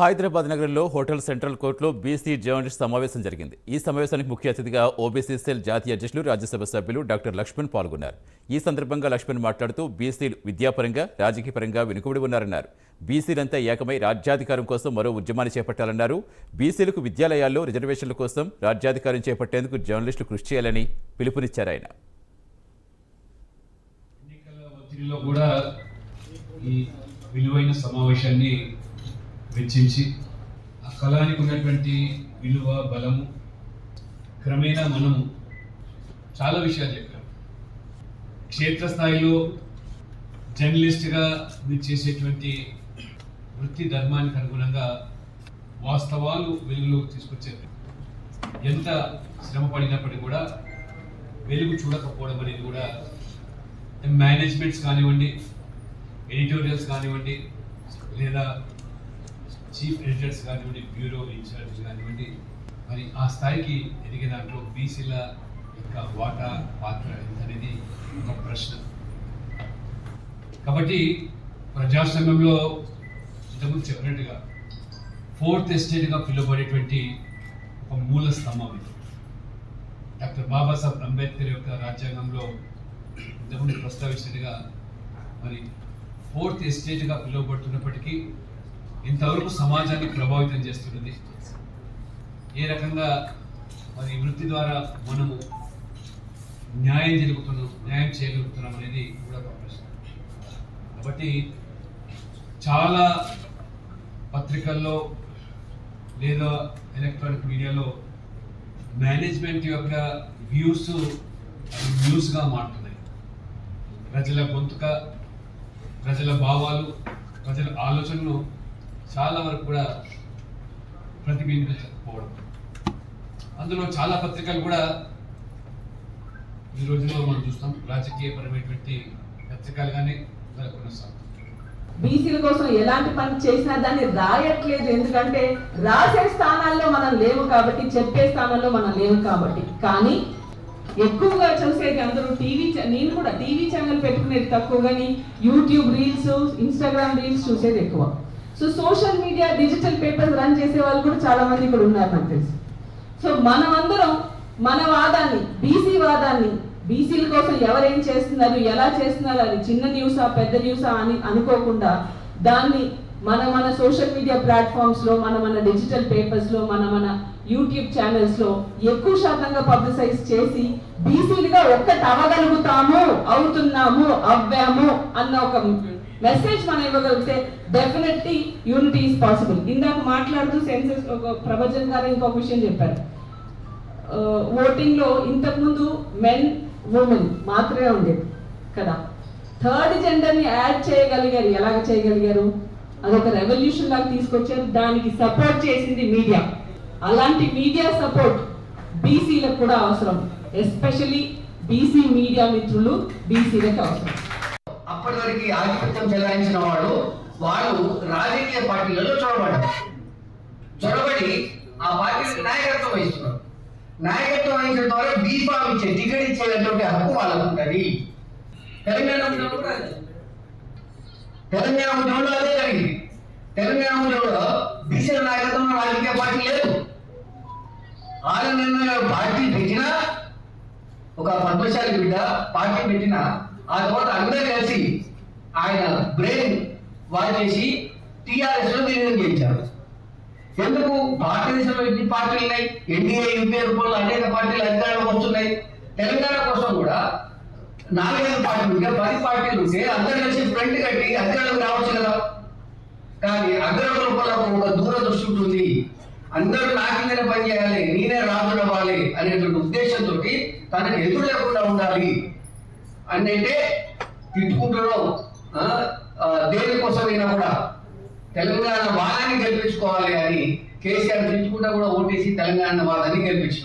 హైదరాబాద్ నగరంలో hotel central కోర్టులో BC journalist సమావేశం జరిగింది. ఈ సమావేశానికి ముఖ్య అతిథిగా ఓబీసీ సెల్ జాతీయ అధ్యక్షులు రాజ్యసభ సభ్యులు డాక్టర్ లక్ష్మణ్ పాల్గొన్నారు. ఈ సందర్భంగా లక్ష్మణ్ మాట్లాడుతూ బీసీలు విద్యాపరంగా రాజకీయపరంగా వెనుకబడి ఉన్నారన్నారు. బీసీలంతా ఏకమై రాజ్యాధికారం కోసం మరో ఉద్యమాన్ని చేపట్టాలన్నారు. బీసీలకు విద్యాలయాల్లో రిజర్వేషన్ల కోసం రాజ్యాధికారం చేపట్టేందుకు జర్నలిస్టులు కృషి చేయాలని పిలుపునిచ్చారు ఆయన. కూడా ఈ విలువైన సమావేశాన్ని వెచ్చించి ఆ కళానికి ఉన్నటువంటి విలువ బలము క్రమేణా మనము చాలా విషయాలు చెప్పాం. క్షేత్రస్థాయిలో జర్నలిస్ట్గా మీరు చేసేటువంటి వృత్తి ధర్మానికి అనుగుణంగా వాస్తవాలు వెలుగులోకి తీసుకొచ్చారు ఎంత శ్రమ పడినప్పటికీ కూడా వెలుగు చూడకపోవడం అనేది కూడా మేనేజ్మెంట్స్ కానివ్వండి ఎడిటోరియల్స్ కానివ్వండి లేదా చీఫ్ ఎడిటర్స్ కానివ్వండి బ్యూరో ఇన్ఛార్జ్ కానివ్వండి మరి ఆ స్థాయికి ఎదిగే దాంట్లో బీసీల యొక్క వాటా పాత్ర ఎంత అనేది ఒక ప్రశ్న. కాబట్టి ప్రజాస్వామ్యంలో ఇంతకుముందు చెప్పినట్టుగా ఫోర్త్ ఎస్టేట్గా పిలువబడేటువంటి ఒక మూల స్తంభం ఇది. డాక్టర్ బాబాసాహెబ్ అంబేద్కర్ యొక్క రాజ్యాంగంలో ఇంతకుముందు ప్రస్తావించినట్టుగా మరి ఫోర్త్ ఎస్టేట్గా పిలువబడుతున్నప్పటికీ ఇంతవరకు సమాజాన్ని ప్రభావితం చేస్తున్నది. ఏ రకంగా మరి వృత్తి ద్వారా మనము న్యాయం జరుగుతున్నాం న్యాయం చేయగలుగుతున్నాం అనేది కూడా ఒక ప్రశ్న. కాబట్టి చాలా పత్రికల్లో లేదా ఎలక్ట్రానిక్ మీడియాలో మేనేజ్మెంట్ యొక్క వ్యూస్ న్యూస్గా మారుతున్నాయి. ప్రజల గొంతుక ప్రజల భావాలు ప్రజల ఆలోచనలు చాలా వరకు కూడా ప్రతిబింబించకపోవడం. అందులో చాలా పత్రికలు కూడా ఈ రోజుల్లో మనం చూస్తాం. రాజకీయపరమైనటువంటి పత్రికలు కానీ కొనసాగుతాం బీసీల కోసం ఎలాంటి పని చేసినా దాన్ని రాయట్లేదు. ఎందుకంటే రాసే స్థానాల్లో మనం లేవు కాబట్టి చెప్పే స్థానాల్లో మనం లేవు కాబట్టి. కానీ ఎక్కువగా చూసేది అందరూ టీవీ నేను కూడా టీవీ ఛానల్ పెట్టుకునేది తక్కువ కానీ యూట్యూబ్ రీల్స్ ఇన్స్టాగ్రామ్ రీల్స్ చూసేది ఎక్కువ. So social media digital papers run చేసే వాళ్ళు కూడా చాలా మంది ఇక్కడ ఉన్నారు నాకు తెలుసు. సో మనమందరం మన వాదాన్ని బీసీ వాదాన్ని బీసీల కోసం ఎవరేం చేస్తున్నారు ఎలా చేస్తున్నారు అది చిన్న న్యూసా పెద్ద న్యూసా అని అనుకోకుండా దాన్ని మన మన సోషల్ మీడియా ప్లాట్ఫామ్స్లో మన మన డిజిటల్ పేపర్స్లో మన మన యూట్యూబ్ ఛానల్స్లో ఎక్కువ శాతంగా పబ్లిసైజ్ చేసి బీసీలుగా ఒక్కటి అవ్వగలుగుతాము అవుతున్నాము అవ్వాము అన్న ఒక మెసేజ్ మనం ఇవ్వగలిగితే డెఫినెట్లీ యూనిటీ ఈస్ పాసిబుల్ ఇందాక మాట్లాడుతూ సెన్సెస్ ఒక ప్రభజన్ గారు ఇంకొక విషయం చెప్పారు. ఓటింగ్లో ఇంతకుముందు మెన్ ఉమెన్ మాత్రమే ఉండేది కదా. థర్డ్ జెండర్ని యాడ్ చేయగలిగారు. ఎలాగ చేయగలిగారు? అదొక రెవల్యూషన్ లాగా తీసుకొచ్చారు. దానికి సపోర్ట్ చేసింది మీడియా అలాంటి మీడియా సపోర్ట్ బీసీలకు కూడా అవసరం. ఎస్పెషలీ బీసీ మీడియా మిత్రులు బీసీలకు అవసరం. వరకు ఆధిపత్యం చెలాయించిన వాళ్ళు వాళ్ళు రాజకీయ పార్టీలలో చొరబడ్డారు చొరబడి ఆ పార్టీలకు నాయకత్వం వహిస్తున్నారు నాయకత్వం వహించడం ద్వారా బీఫామ్ ఇచ్చే టికెట్ ఇచ్చేటువంటి హక్కు వాళ్ళకు ఉంటుంది. తెలంగాణ ఉద్యమంలో కూడా అదే. తెలంగాణ ఉద్యమంలో అదే జరిగింది. తెలంగాణ ఉద్యమంలో బీసీల నాయకత్వంలో రాజకీయ పార్టీ లేదు. ఆనందంగా పార్టీ పెట్టినా ఒక పద్మశాలి బిడ్డ పార్టీ పెట్టినా ఆ తర్వాత అందరూ కలిసి ఆయన బ్రెయిన్ వాష్ చేసి టీఆర్ఎస్లో విలీనం చేయించారు ఎందుకు? భారతదేశంలో ఎన్ని పార్టీలు ఉన్నాయి? ఎన్డీఏ యూపీఏ రూపంలో అనేక పార్టీలు అధికారంలోకి వస్తున్నాయి. తెలంగాణ కోసం కూడా నాలుగైదు పార్టీలు ఉంటే పది పార్టీలు ఉంటే అందరు కలిసి ఫ్రంట్ కట్టి అధికారంలోకి రావచ్చు కదా. కానీ అగ్రహ రూపంలో ఒక దూరదృష్టి ఉంటుంది. అందరూ నా కిందనే పని చేయాలి నేనే రాజు అవ్వాలి అనేటువంటి ఉద్దేశంతో తనకు ఎదురు లేకుండా ఉండాలి అంటే తిట్టుకుంటున్నాం ఆ, ఆ, దేనికోసమైనా కూడా తెలంగాణ వాదాన్ని గెలిపించుకోవాలి అని కేసీఆర్ తిట్టుకుంటా కూడా ఓటేసి తెలంగాణ వాదాన్ని గెలిపించారు.